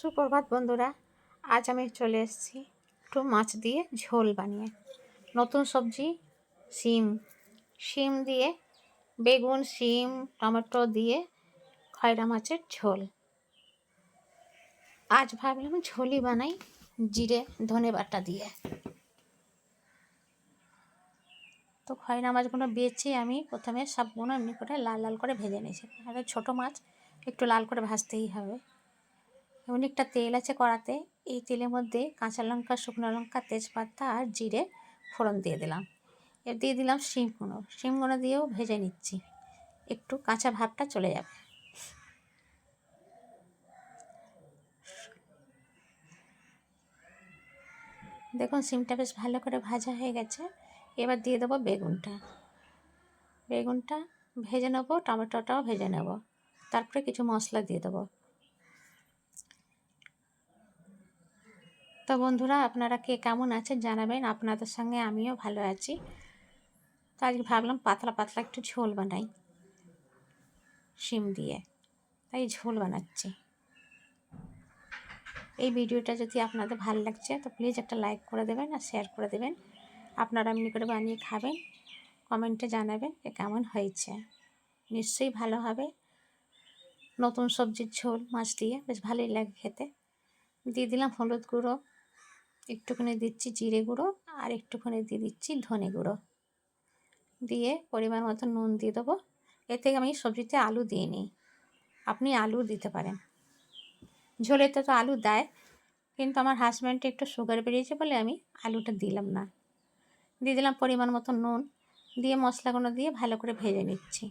সুপ্রভাত বন্ধুরা, আজ আমি চলে এসেছি একটু মাছ দিয়ে ঝোল বানিয়ে। নতুন সবজি, শিম। শিম দিয়ে বেগুন, শিম, টমেটো দিয়ে খয়রা মাছের ঝোল। আজ ভাবলাম ঝোলই বানাই জিরে, ধনে বাটা দিয়ে। তো খয়রা মাছগুলো বেছে আমি প্রথমে সবগুলো এমনি করে লাল লাল করে ভেজে নিয়েছি। ছোটো মাছ, একটু লাল করে ভাজতেই হবে। অনেকটা তেল আছে কড়াতে। এই তেলের মধ্যে কাঁচা লঙ্কা, শুকনো লঙ্কা, তেজপাতা আর জিরে ফোড়ন দিয়ে দিলাম। এর দিয়ে দিলাম শিমগুঁড়ো শিমগুঁড়ো দিয়েও ভেজে নিচ্ছি। একটু কাঁচা ভাবটা চলে যাবে। দেখুন সিমটা বেশ ভালো করে ভাজা হয়ে গেছে। এবার দিয়ে দেবো বেগুনটা। বেগুনটা ভেজে নেব, টমেটোটাও ভেজে নেব। তারপরে কিছু মশলা দিয়ে দেবো। তো বন্ধুরা, আপনারা কে কেমন আছেন জানাবেন। আপনাদের সঙ্গে আমিও ভালো আছি। তো আজকে ভাবলাম পাতলা পাতলা একটু ঝোল বানাই, শিম দিয়ে। তাই ঝোল বানাচ্ছি। এই ভিডিওটা যদি আপনাদের ভালো লাগছে, তো প্লিজ একটা লাইক করে দেবেন আর শেয়ার করে দেবেন। আপনারা এমনি করে বানিয়ে খাবেন, কমেন্টে জানাবেন যে কেমন হয়েছে। নিশ্চয়ই ভালো হবে। নতুন সবজির ঝোল, মাছ দিয়ে। বেশ ভালোই লাগে খেতে। দিয়ে দিলাম হলুদ গুঁড়ো। একটুখানি দিচ্ছি জিরে গুঁড়ো আর একটুখানি দিয়ে দিচ্ছি ধনে গুঁড়ো। দিয়ে পরিমাণ মতো নুন দিয়ে দেবো। এতে আমি সবজিতে আলু দিয়ে নিই। আপনি আলু দিতে পারেন। ঝোলেতে তো আলু দেয়, কিন্তু আমার হাজব্যান্ডে একটু সুগার বেরিয়েছে বলে আমি আলুটা দিলাম না। দিয়ে দিলাম পরিমাণ মতো নুন, দিয়ে মশলাগুলো দিয়ে ভালো করে ভেজে নিচ্ছি।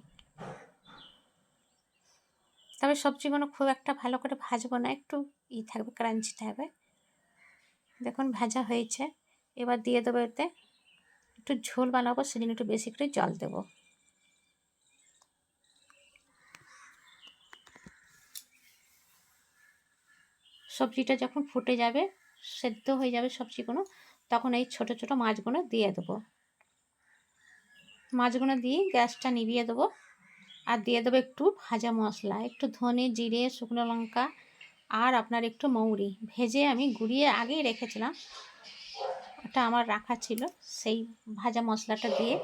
তবে সবজিগুলো খুব একটা ভালো করে ভাজবো না, একটু ই থাকবে ক্রাঞ্চি থাকবে। দেখুন ভাজা হয়েছে। এবার দিয়ে দেবো এতে একটু ঝোল বানাবো, সেদিন একটু বেশি করে জল দেব। সবজিটা যখন ফুটে যাবে, সেদ্ধ হয়ে যাবে সবজিগুলো, তখন এই ছোট ছোট মাছগুলো দিয়ে দেবো। মাছগুলো দিয়ে গ্যাসটা নিভিয়ে দেবো। আর দিয়ে দেবো একটু ভাজা মশলা, একটু ধনে, জিরে, শুকনো লঙ্কা আর আপনার একটু মৌরি ভেজে আমি গুঁড়িয়ে আগেই রেখেছিলাম। ওটা আমার রাখা ছিল। সেই ভাজা মশলাটা দিয়ে,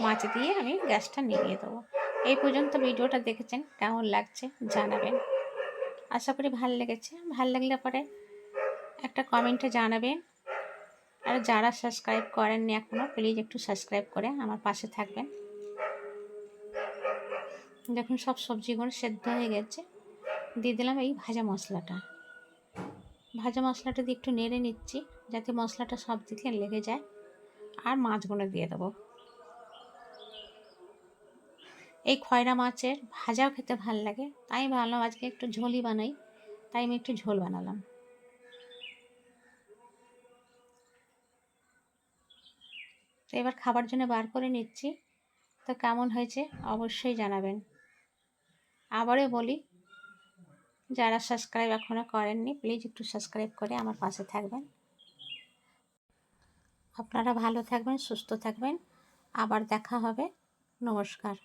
মাছ দিয়ে আমি গ্যাসটা নিভিয়ে দেবো। এই পর্যন্ত ভিডিওটা দেখেছেন, কেমন লাগছে জানাবেন। আশা করি ভালো লেগেছে। ভালো লাগলে পরে একটা কমেন্টে জানাবেন। আর যারা সাবস্ক্রাইব করেননি এখনও প্লিজ একটু সাবস্ক্রাইব করে আমার পাশে থাকবেন। দেখুন সব সবজিগুলো সেদ্ধ হয়ে গেছে। দিয়ে দিলাম এই ভাজা মশলাটা। ভাজা মশলাটা দিয়ে একটু নেড়ে নিচ্ছি যাতে মশলাটা সব দিকে লেগে যায়। আর মাছগুলো দিয়ে দেবো। এই খয়রা মাছের ভাজাও খেতে ভালো লাগে। তাই ভাবলাম আজকে একটু ঝোলই বানাই। তাই আমি একটু ঝোল বানালাম। তো এবার খাবার জন্য বার করে নিচ্ছি। তো কেমন হয়েছে অবশ্যই জানাবেন। আবারও বলি যারা সাবস্ক্রাইব এখনও করেননি প্লিজ একটু সাবস্ক্রাইব করে আমার পাশে থাকবেন। আপনারা ভালো থাকবেন, সুস্থ থাকবেন। আবার দেখা হবে। নমস্কার।